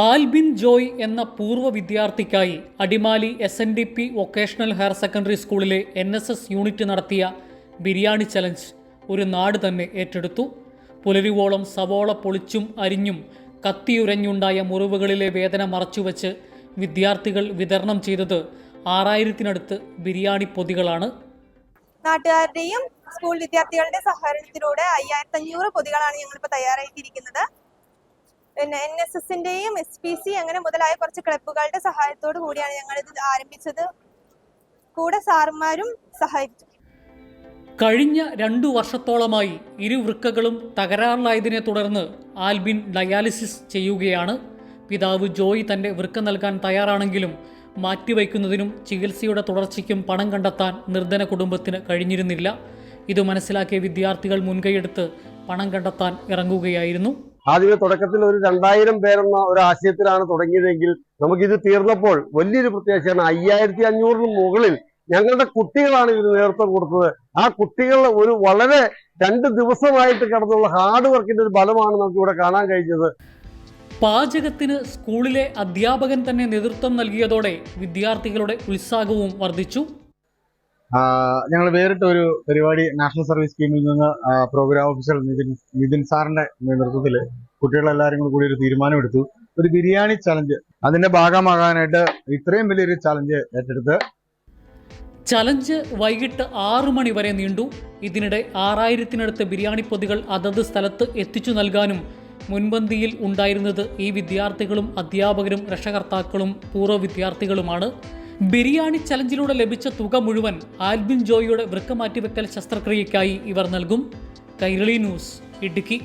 ആൽബിൻ ജോയ് എന്ന പൂർവ വിദ്യാർത്ഥിക്കായി Adimali S N D P vocational higher secondary സ്കൂളിലെ എൻ എസ് എസ് യൂണിറ്റ് നടത്തിയ ബിരിയാണി ചലഞ്ച് ഒരു നാട് തന്നെ ഏറ്റെടുത്തു. പുലരിവോളം സവോള പൊളിച്ചും അരിഞ്ഞും കത്തിയുരഞ്ഞുണ്ടായ മുറിവുകളിലെ വേദന മറച്ചുവെച്ച് വിദ്യാർത്ഥികൾ വിതരണം ചെയ്തത് ആറായിരത്തിനടുത്ത് ബിരിയാണി പൊതികളാണ്. നാട്ടുകാരുടെയും സ്കൂൾ വിദ്യാർത്ഥികളുടെ സഹകരണത്തിലൂടെ അയ്യായിരത്തി അഞ്ഞൂറ് പൊതികളാണ് ഞങ്ങളിപ്പോൾ തയ്യാറാക്കിയിരിക്കുന്നത് പിന്നെ എൻ എസ് എസിന്റെയും എസ് പി സി അങ്ങനെ മുതലായ കുറച്ച് ക്ലബുകളുടെ സഹായത്തോടു കൂടിയാണ് ഞങ്ങൾ ഇത് ആരംഭിച്ചത്. കൂടെ സാറുമാരും സഹായിച്ചു. കഴിഞ്ഞ രണ്ടു വർഷത്തോളമായി ഇരുവൃക്കകളും തകരാറിലായതിനെ തുടർന്ന് ആൽബിൻ ഡയാലിസിസ് ചെയ്യുകയാണ്. പിതാവ് ജോയ് തന്റെ വൃക്ക നൽകാൻ തയ്യാറാണെങ്കിലും മാറ്റിവയ്ക്കുന്നതിനും ചികിത്സയുടെ തുടർച്ചയ്ക്കും പണം കണ്ടെത്താൻ നിർധന കുടുംബത്തിന് കഴിഞ്ഞിരുന്നില്ല. ഇത് മനസ്സിലാക്കിയ വിദ്യാർത്ഥികൾ മുൻകൈയെടുത്ത് പണം കണ്ടെത്താൻ ഇറങ്ങുകയായിരുന്നു. ആദ്യമേ തുടക്കത്തിൽ ഒരു രണ്ടായിരം പേരെന്ന ഒരു ആശയത്തിലാണ് തുടങ്ങിയതെങ്കിൽ നമുക്കിത് തീർന്നപ്പോൾ വലിയൊരു പ്രത്യാശയാണ് അയ്യായിരത്തി അഞ്ഞൂറിന് മുകളിൽ ഞങ്ങളുടെ കുട്ടികളാണ് ഇതിന് നേതൃത്വം കൊടുത്തത്. ആ കുട്ടികൾ ഒരു വളരെ രണ്ട് ദിവസമായിട്ട് കിടന്നുള്ള ഹാർഡ് വർക്കിന്റെ ഒരു ഫലമാണ് നമുക്ക് ഇവിടെ കാണാൻ കഴിഞ്ഞത്. പാചകത്തിന് സ്കൂളിലെ അധ്യാപകൻ തന്നെ നേതൃത്വം നൽകിയതോടെ വിദ്യാർത്ഥികളുടെ ഉത്സാഹവും വർദ്ധിച്ചു. ഞങ്ങൾ വേറിട്ട ഒരു പരിപാടി നാഷണൽ സർവീസ് സ്കീമിൽ നിന്ന് പ്രോഗ്രാം ഓഫീസർ നിതിൻ നിതിൻ സാറിന്റെ നേതൃത്വത്തിൽ കുട്ടികളെല്ലാവരും കൂടി ഒരു തീരുമാനമെടുത്തു. ഒരു ബിരിയാണി ചലഞ്ച് അതിന്റെ ഭാഗമാകാനായിട്ട് ഇത്രയും വലിയൊരു ചലഞ്ച് ഏറ്റെടുത്ത്. ചലഞ്ച് വൈകിട്ട് ആറു മണി വരെ നീണ്ടു. ഇതിനിടെ ആറായിരത്തിനടുത്ത് ബിരിയാണി പൊതികൾ അതത് സ്ഥലത്ത് എത്തിച്ചു നൽകാനും മുൻപന്തിയിൽ ഉണ്ടായിരുന്നത് ഈ വിദ്യാർത്ഥികളും അധ്യാപകരും രക്ഷകർത്താക്കളും പൂർവ വിദ്യാർത്ഥികളുമാണ്. ബിരിയാണി ചലഞ്ചിലൂടെ ലഭിച്ച തുക മുഴുവൻ ആൽബിൻ ജോയിയുടെ വൃക്ക മാറ്റിവെക്കൽ ശസ്ത്രക്രിയയ്ക്കായി ഇവർ നൽകും. കൈരളി ന്യൂസ് ഇടുക്കി.